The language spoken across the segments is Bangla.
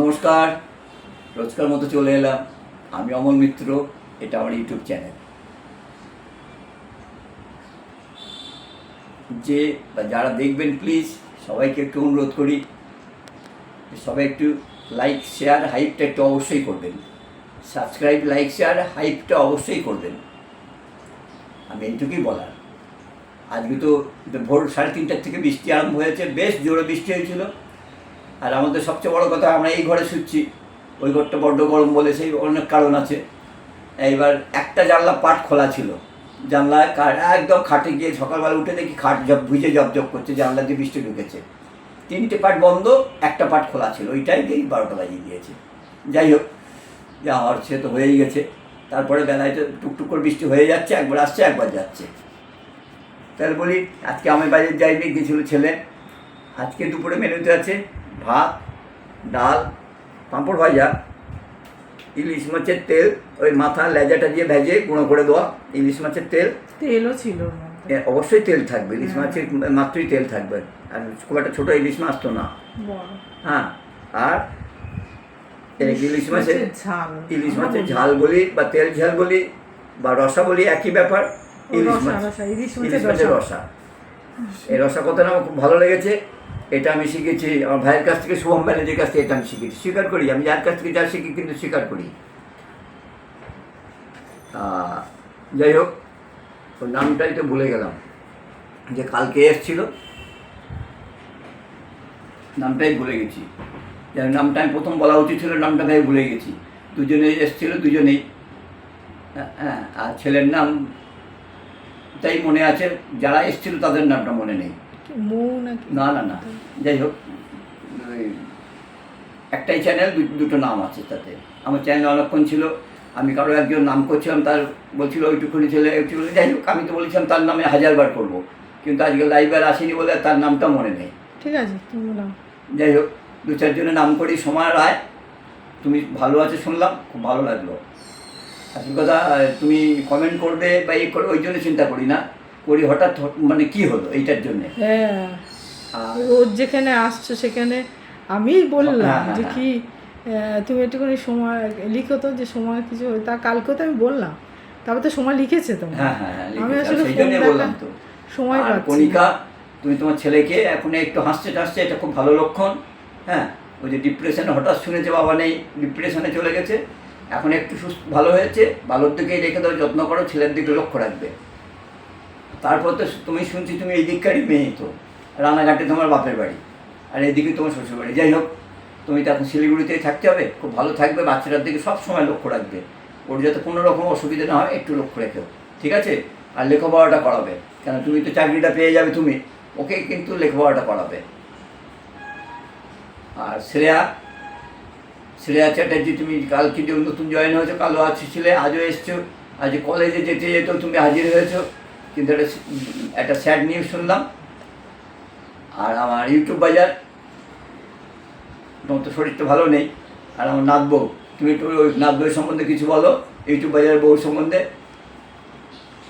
নমস্কার, রোজকার মতো চলে এলাম। আমি অমল মিত্র, এটা আমার ইউটিউব চ্যানেল। যে বা যারা দেখবেন প্লিজ সবাইকে একটু অনুরোধ করি সবাই একটু লাইক শেয়ার হাইপটা একটু অবশ্যই করবেন। সাবস্ক্রাইব লাইক শেয়ার হাইপটা অবশ্যই করবেন। আমি এইটুকুই বলার। আজকে তো ভোর সাড়ে তিনটার থেকে বৃষ্টি আরম্ভ হয়েছে, বেশ জোরে বৃষ্টি হয়েছিল। আর আমাদের সবচেয়ে বড় কথা, আমরা এই ঘরে শুচ্ছি। ওই ঘরটা বড্ড গরম বলে সেই অনেক কারণ আছে। এইবার একটা জানলা পাট খোলা ছিল। জানলা কা- একদম খাটে গিয়ে সকালবেলা উঠে দেখি খাট জব ভিজে জব জব করছে, জানলা দিয়ে বৃষ্টি ঢুকেছে। তিনটে পাট বন্ধ, একটা পাট খোলা ছিল। ওইটাই দিয়ে বারোটা বাজিয়ে দিয়েছে। যাই হোক, যা হওয়ার সে তো হয়েই গেছে। তারপরে বেলায় তো টুকটুক করে বৃষ্টি হয়ে যাচ্ছে, একবার আসছে, একবার যাচ্ছে। তাহলে বলি, আজকে আমি বাইরে যাইনি, গেছিল ছেলে। আজকে দুপুরে মেনুতে আছে ভাত ডাল পাঁপড় ভাজা ইলিশ মাছের তেল ওই মাথা লেজাটা দিয়ে ভেজে গুঁড়ো করে দেওয়া ইলিশ মাছের তেল। তেলও ছিল অবশ্যই তেল থাকবে ইলিশ মাছের মাত্রই তেল থাকবে। আর খুব একটা ছোটো ইলিশ মাছ তো না। হ্যাঁ আর ইলিশ মাছের ইলিশ মাছের ঝাল বলি বা তেল ঝাল বলি বা রসা বলি একই ব্যাপার। ইলিশ মাছ ইলিশ মাছের। রসা। এই রসা কথাটা আমার খুব ভালো লেগেছে। এটা আমি শিখেছি আমার ভাইয়ের কাছ থেকে শুভম ব্যানার্জির কাছ থেকে এটা আমি শিখেছি। স্বীকার করি আমি যার কাছ থেকে যা শিখি কিন্তু স্বীকার করি। যাই হোক ওর নামটাই তো ভুলে গেলাম। যে কালকে এসছিল নামটাই ভুলে গেছি। যার নামটা আমি প্রথম বলা উচিত ছিল নামটা তাই ভুলে গেছি। দুজনেই এসছিল দুজনেই। হ্যাঁ, হ্যাঁ আর ছেলের নাম তাই মনে আছে যারা এসছিল তাদের নামটা মনে নেই। মৌ নাকি? না না না। যাই হোক একটাই চ্যানেল দুটো নাম আছে তাতে। আমার চ্যানেল অনেকক্ষণ ছিল আমি কারও একজন নাম করছিলাম তার বলছিল ওইটুকুনি ছেলে একটু যাই হোক আমি তো বলেছিলাম তার নামে হাজারবার করব। কিন্তু আজকে লাইভ আর আসেনি বলে তার নামটা মনে নেই। ঠিক আছে তুমি যাই হোক দু চারজনের নাম করি সময় রায়। তুমি ভালো আছে শুনলাম খুব ভালো লাগল। আসল কথা তুমি কমেন্ট করবে বা এই করবে ওই জন্য চিন্তা করি না। করি হঠাৎ হঠ- মানে কি হলো এইটার জন্যে? হ্যাঁ আর রোজ যেখানে আসছো সেখানে আমিই বললাম হ্যাঁ, হ্যাঁ, যে হ্যাঁ। কি তুমি একটুখানি সময় লিখো তো যে সময় কিছু তা কালকেও তো আমি বললাম তারপর তো সময় লিখেছে তো হ্যাঁ, আমি আসলে সময় পাচ্ছি। কণিকা তুমি তোমার ছেলেকে এখন একটু হাসছে টাসছে এটা খুব ভালো লক্ষণ। হ্যাঁ ওই যে ডিপ্রেশনে হঠাৎ শুনেছে বাবা নেই ডিপ্রেশনে চলে গেছে। এখন একটু সুস্থ ভালো হয়েছে ভালোর দিকেই রেখে দাও যত্ন করো ছেলের দিকে লক্ষ্য রাখবে। তারপর তো তুমি শুনছি তুমি এই দিককারই মেয়ে তো, রানাঘাটে তোমার বাপের বাড়ি, আর এইদিকে তোমার শ্বশুর বাড়ি। যাই হোক, তুমি তো এখন শিলিগুড়িতেই থাকতে হবে, খুব ভালো থাকবে বাচ্চাটার দিকে সব সময় লক্ষ্য রাখবে। ওর যাতে কোনো রকম অসুবিধা না হয়, একটু লক্ষ্য রেখেও ঠিক আছে? আর লেখাপড়াটা করাবে, কেন তুমি তো চাকরিটা পেয়ে যাবে তুমি, ওকে কিন্তু লেখাপড়াটা করাবে। আর শ্রেয়া শ্রেয়া চ্যাটার্জি, তুমি কালকে যে নতুন জয়েন হয়েছো কালো আছি ছিলে আজও এসছো, আজ কলেজে যেতে যেতেও তুমি হাজির হয়েছো। কিন্তু একটা একটা স্যাড নিউজ শুনলাম। আর আমার ইউটিউব বাজার তোমার তো শরীরটা ভালো নেই। আর আমার নাথ বউ তুমি একটু ওই নাথ বউয়ের সম্বন্ধে কিছু বলো। ইউটিউব বাজারের বউ সম্বন্ধে।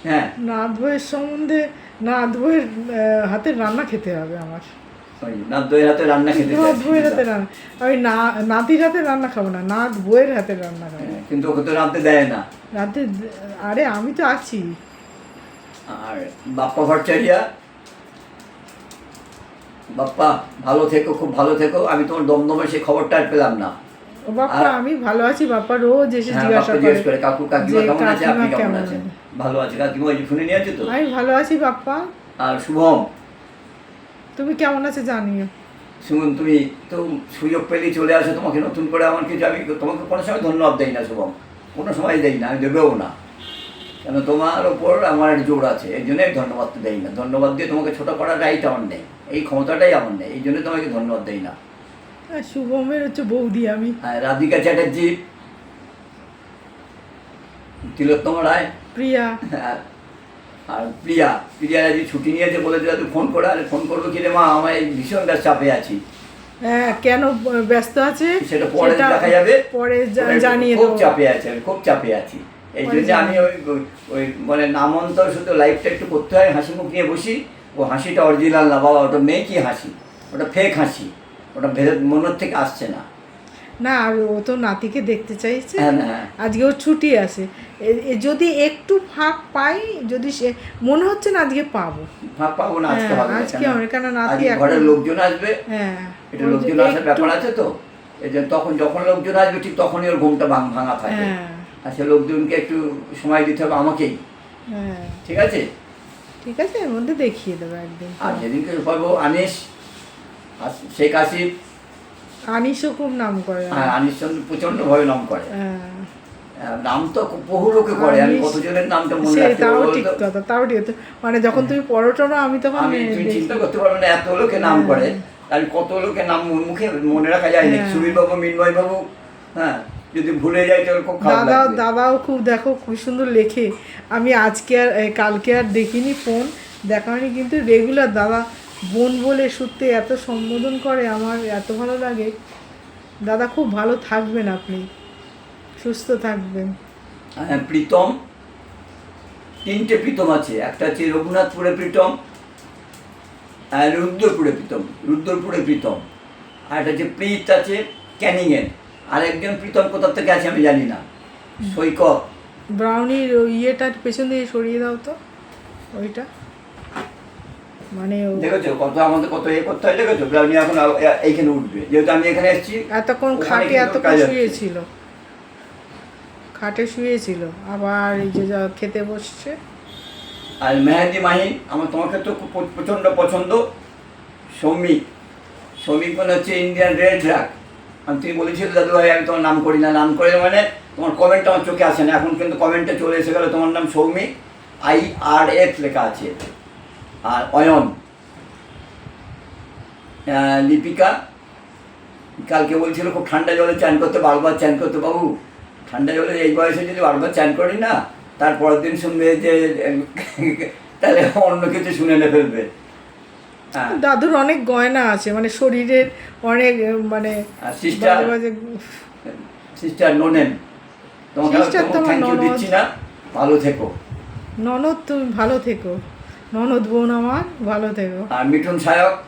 হ্যাঁ। নাথ বইয়ের সম্বন্ধে নাথ বইয়ের আহ, হাতের রান্না খেতে হবে আমার। নাথ বউয়ের হাতে রান্না খেতে নাথ হাতে রান্না আমি না নাতির হাতে রান্না খাব না নাথ বইয়ের হাতে রান্না খাব। হ্যাঁ, কিন্তু ওকে তো রাঁধতে দেয় না। রাতে আরে আমি তো আছি। আর বাপ্পা ভট্টাচারিয়া। বাপ্পা ভালো থেকো খুব ভালো থেকো। আমি তোমার দমদমে সেই খবরটা আর পেলাম না। বাপ্পা আমি ভালো আছি বাপ্পা রোজ এসে হ্যাঁ জিজ্ঞাসা করে। কাকু কাকিমা কেমন আছে? আপনি কেমন আছেন? ভালো আছে। কাকিমা ওই শুনে নিয়ে আছে তো? আমি ভালো আছি বাপ্পা। আর শুভম? তুমি কেমন আছে জানিও। শুনুন তুমি তো সুযোগ পেলেই চলে আসো। তোমাকে নতুন করে আমার কিছু আমি তোমাকে কোনো সময় ধন্যবাদ দেই না শুভম। কোনো সময় দেই না আমি দেবেও না। কেন তোমার ওপর আমার একটা জোর আছে এই জন্য ধন্যবাদ তো দেই না। ধন্যবাদ দিয়ে তোমাকে ছোটো করার রাইট আমার নেই। এই ক্ষমতাটাই আমার নেই এই জন্য তোমাকে ধন্যবাদ দেই না। শুভমের হচ্ছে বৌদি আমি। আর রাধিকা চ্যাটার্জি। তিলোত্তমা রায়। প্রিয়া। আর প্রিয়া। প্রিয়া আজ ছুটি নিয়েছে বলে বলেছে তুই ফোন করে আরে ফোন করব কি রে মা আমার ভীষণ ব্যস্ত চাপে আছি। হ্যাঁ কেন ব্যস্ত আছে? সেটা পরে দেখা যাবে। পরে জানিয়ে খুব চাপে আছে আমি খুব চাপে আছি। এই জন্য আমি ওই ওই- মানে নামন্তর শুধু লাইফটা একটু করতে হয় হাসি মুখ নিয়ে বসি। ও হাসিটা অরিজিনাল না বাবা ওটা মেয়ে কি হাসি। ওটা ফেক হাসি। ওটা ভেতর মনের থেকে আসছে না। না আর ও তো নাতিকে দেখতে চাইছে। হ্যাঁ হ্যাঁ। আজকে ওর ছুটি আছে। যদি একটু ফাঁক পাই যদি সে মনে হচ্ছে না আজকে পাবো। ফাঁক পাবো না আজকে হ্যাঁ, হবে আজকে? হবে, কেন নাতি ঘরের লোকজন আসবে। হ্যাঁ এটা লোকজন আসার ব্যাপার আছে তো। এই যে তখন যখন লোকজন আসবে ঠিক তখনই ওর ঘুমটা ভাঙ ভাঙা থাকবে। হ্যাঁ। সে লোকজনকে একটু সময় দিতে হবে আমাকেই। হ্যাঁ। ঠিক আছে? ঠিক আছে এর মধ্যে দেখিয়ে দেবো একদিন। আর যেদিনকে পাবো আনিস শেখ আসিফ। আনিসও খুব নাম করে। হ্যাঁ আনিস চন্দ্র প্রচণ্ড ভাবে নাম করে। হ্যাঁ। আহ, নাম তো বহু লোকে করে আমি কতজনের নামটা মনে রাখতে তাও ঠিক? কথা তাও ঠিক মানে যখন তুমি পরোটা না আমি তখন আমি তুমি চিন্তা করতে পারবে না এত লোকে নাম হ্যাঁ। করে। আর কত লোকের নাম মুখে মনে রাখা যায় না হ্যাঁ। সুবীর বাবু মিনময় বাবু হ্যাঁ। যদি ভুলে যায় তাহলে খুব দাদা দাদাও খুব দেখো খুব সুন্দর লেখে। আমি আজকে আর কালকে আর দেখিনি ফোন দেখা হয়নি কিন্তু রেগুলার দাদা বোন বলে সত্যি এত সম্বোধন করে আমার এত ভালো লাগে। দাদা খুব ভালো থাকবেন আপনি। সুস্থ থাকবেন। হ্যাঁ, প্রীতম। তিনটে প্রীতম আছে। একটা হচ্ছে রঘুনাথপুরে প্রীতম আর রুদ্রপুরে প্রীতম রুদ্রপুরে প্রীতম। আর একটা হচ্ছে প্রীত আছে ক্যানিংয়ের। আর একজন প্রীতম কোথা থেকে আছে আমি জানি না। সৈকত। ব্রাউনির ওই ইয়েটার পেছন দিয়ে সরিয়ে দাও তো ওইটা। মানে দেখেছ কত আমাদের কত এ করতে হয়? দেখেছ? ব্রাউনি এখন এইখানে উঠবে। যেহেতু আমি এখানে এসেছি এতক্ষণ খাটে এতক্ষণ শুয়েছিল খাটে শুয়েছিল আবার এই যে যা খেতে বসছে। আর মেহেদি মাহিন আমার তোমাকে তো খুব প্রচণ্ড পছন্দ। সৌমিক। সৌমিক মানে হচ্ছে ইন্ডিয়ান রেড ড্রাগ আমি তুমি বলেছিলে দাদু ভাই, আমি তোমার নাম করি না। নাম করে মানে তোমার কমেন্ট আমার চোখে আসে না। এখন কিন্তু কমেন্টে চলে এসে গেল। তোমার নাম সৌমিক আই আর এফ লেখা আছে। আর অয়ন। লিপিকা। কালকে বলছিল খুব ঠান্ডা জলে চান করতে, বারবার চান করতে। বাবু, ঠান্ডা জলে এই বয়সে যদি বারবার চান করি না তারপরের দিন শুনবে যে, তাহলে অন্য কিছু শুনে নে ফেলবে। দাদুর অনেক গয়না আছে মানে শরীরের অনেক মানে সিস্টার সিস্টার নোনেন তোমাকে। দিচ্ছি না। ভালো থেকো। ননদ তুমি ভালো থেকো। ননদ বোন আমার ভালো থেকো। আর মিঠুন সায়ক।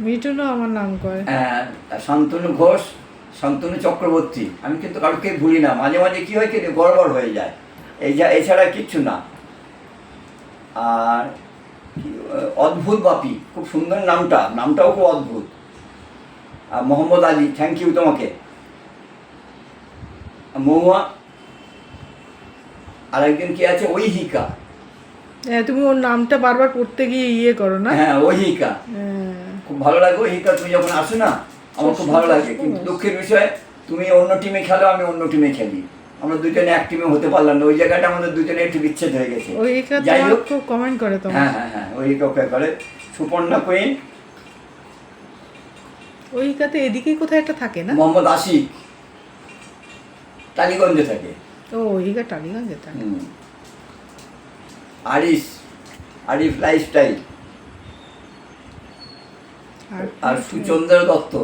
মিঠুনও আমার নাম করে। আহ, শান্তনু ঘোষ শান্তনু চক্রবর্তী। আমি কিন্তু কাউকে ভুলি না। মাঝে মাঝে কি হয় কি গড়বড় হয়ে যায়। এই যা এছাড়া কিচ্ছু না। আর অদ্ভুত বাপি খুব সুন্দর নামটা নামটাও খুব অদ্ভুত। আর মোহাম্মদ আলী থ্যাংক ইউ তোমাকে। মহুয়া আর একজন কি আছে? ঐহিকা। হ্যাঁ তুমি ওর নামটা বারবার পড়তে গিয়ে ইয়ে করো না? হ্যাঁ ঐহিকা। হ্যাঁ। খুব ভালো লাগে ওহিকা তুমি যখন আসো না আমার খুব ভালো লাগে। কিন্তু দুঃখের বিষয় তুমি অন্য টিমে খেলো আমি অন্য টিমে খেলি। আমরা দুজনে এক টিমে হতে পারলাম না। ওই জায়গাটা আমাদের দুজনে একটু বিচ্ছেদ হয়ে গেছে। যাই হোক। কমেন্ট করে তোমার। হ্যাঁ হ্যাঁ হ্যাঁ ওহিকা ওকে করে। সুপর্ণা কুইন ওই একাতে এদিকেই কোথায় একটা থাকে না? মোহাম্মদ আশিক। টালিগঞ্জে থাকে। ও ওই একা টালিগঞ্জে থাকে। আরিস আরিফ লাইফস্টাইল আর আর সুচন্দ্র দত্ত।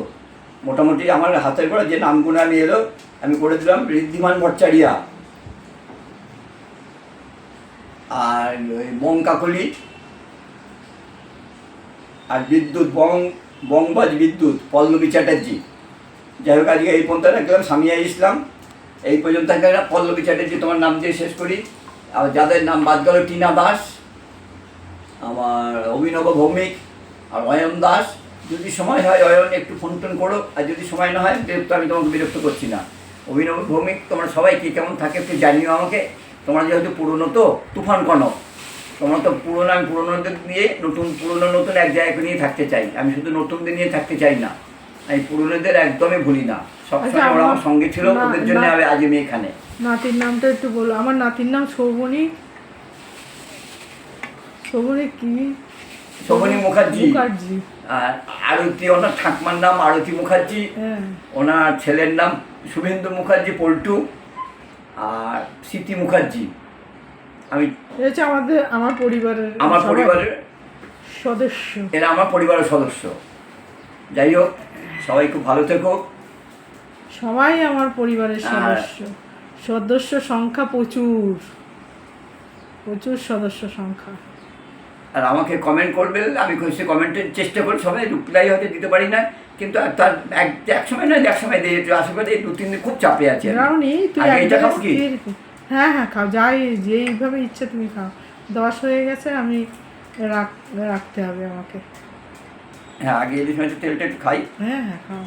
মোটামুটি আমার হাতের করা যে নামগুলো আমি এলো আমি করে দিলাম, ঋদ্ধিমান ভট্টাচারিয়া। আর ওই বং কাকলি আর বিদ্যুৎ, বং বংবাজ বিদ্যুৎ, পল্লবী চ্যাটার্জি। যাই হোক, আজকে এই পর্যন্ত রাখলাম সামিয়া ইসলাম। এই পর্যন্ত পল্লবী চ্যাটার্জি, তোমার নাম দিয়ে শেষ করি। আর যাদের নাম বাদ গেল, টিনা দাস, আমার অভিনব ভৌমিক, আর অয়ন দাস। যদি সময় হয়, অয়ন, একটু ফোন টোন করো। আর যদি সময় না হয় বিরক্ত আমি তোমাকে বিরক্ত করছি না। অভিনব ভৌমিক তোমরা সবাই কি কেমন থাকে একটু জানিও আমাকে। তোমরা যেহেতু পুরনো তো তুফান কনক তোমরা তো পুরনো আমি পুরনোদের নিয়ে নতুন পুরনো নতুন এক জায়গায় নিয়ে থাকতে চাই। আমি শুধু নতুনদের নিয়ে থাকতে চাই না। আমি পুরনোদের একদমই ভুলি না। সবসময় আচ্ছা, ওরা আমার সঙ্গে ছিল ওদের জন্য আমি আজ আমি এখানে। নাতির নামটা একটু বলো। আমার নাতির নাম শোভনী। শোভনী কি? শোভনী মুখার্জি। মুখার্জি। আর আরতি ওনার ঠাকমার নাম আরতি মুখার্জি। হ্যাঁ। ওনার ছেলের নাম শুভেন্দু মুখার্জি পল্টু আর স্মৃতি মুখার্জি। আমি হচ্ছে আমাদের আমার পরিবারের আমার পরিবারের সদস্য। এরা আমার পরিবারের সদস্য। যাই হোক সবাই খুব ভালো থেকো। সবাই আমার পরিবারের সদস্য। সদস্য সংখ্যা প্রচুর। প্রচুর সদস্য সংখ্যা। আর আমাকে কমেন্ট করবে আমি সে কমেন্টের চেষ্টা করি সবাই রিপ্লাই হয়তো দিতে পারি না। কিন্তু তার এক এক সময় নয় এক সময় দিয়ে আশীর্বাদে দু তিন দিন খুব চাপে আছে তুই এটা খাব কি? হ্যাঁ হ্যাঁ খাও যাই যেইভাবে ইচ্ছে তুমি খাও। দশ হয়ে গেছে আমি রাখ রাখতে হবে আমাকে। হ্যাঁ আগে এই সময় তেলটা একটু খাই। হ্যাঁ হ্যাঁ খাও।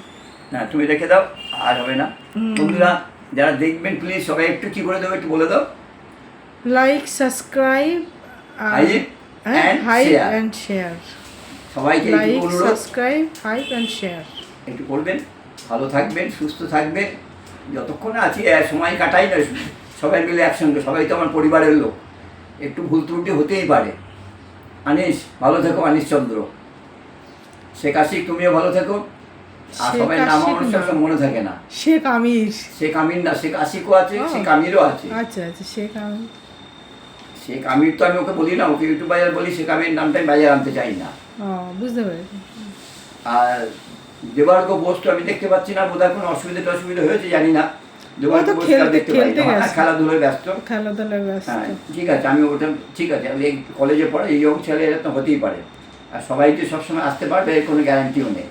না তুমি রেখে দাও আর হবে না। বন্ধুরা যারা দেখবেন প্লিজ সবাই একটু কি করে দেবো একটু বলে দাও। Like subscribe and hype and share সবাইকে like subscribe hype and share একটু করবেন ভালো থাকবেন সুস্থ থাকবেন। যতক্ষণ আছি সময় কাটাই না সবাই মিলে একসঙ্গে সবাই তো আমার পরিবারের লোক। একটু ভুল ত্রুটি হতেই পারে। আনিস ভালো থেকো আনিস চন্দ্র। শেখ আশিক তুমিও ভালো থেকো। আর সবাই নাম আমার মনে থাকে না। শেখ আমির। শেখ আমির না শেখ আশিকও আছে। শেখ আমিরও আছে। আচ্ছা আচ্ছা শেখ আমির। শেখ আমির তো আমি ওকে বলি না ওকে ইউটিউব বাজার বলি শেখ আমির নামটা আমি বাজার আনতে চাই না। বুঝতে পেরেছি। আর দেবার্গ বোস তো আমি দেখতে পাচ্ছি না বোধহয় কোনো অসুবিধা টসুবিধা হয়েছে জানি না। হ্যাঁ। খেলাধুলায় ব্যস্ত। খেলাধুলায় ব্যস্ত। হ্যাঁ ঠিক আছে আমি ওটা ঠিক আছে আমি কলেজে পড়ে এই ইয়ং ছেলে তো হতেই পারে। আর সবাই যে সবসময় আসতে পারবে এর কোনো গ্যারান্টিও নেই।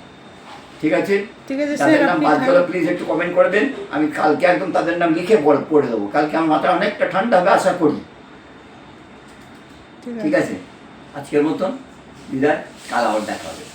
ঠিক আছে? ঠিক আছে তাদের নাম বাদ গেলে প্লিজ একটু কমেন্ট করবেন আমি কালকে একদম তাদের নাম লিখে পড়ে দেবো। কালকে আমার মাথা অনেকটা ঠান্ডা হবে আশা করি। ঠিক আছে। আজকের মতন বিদায়। কাল আবার দেখা হবে।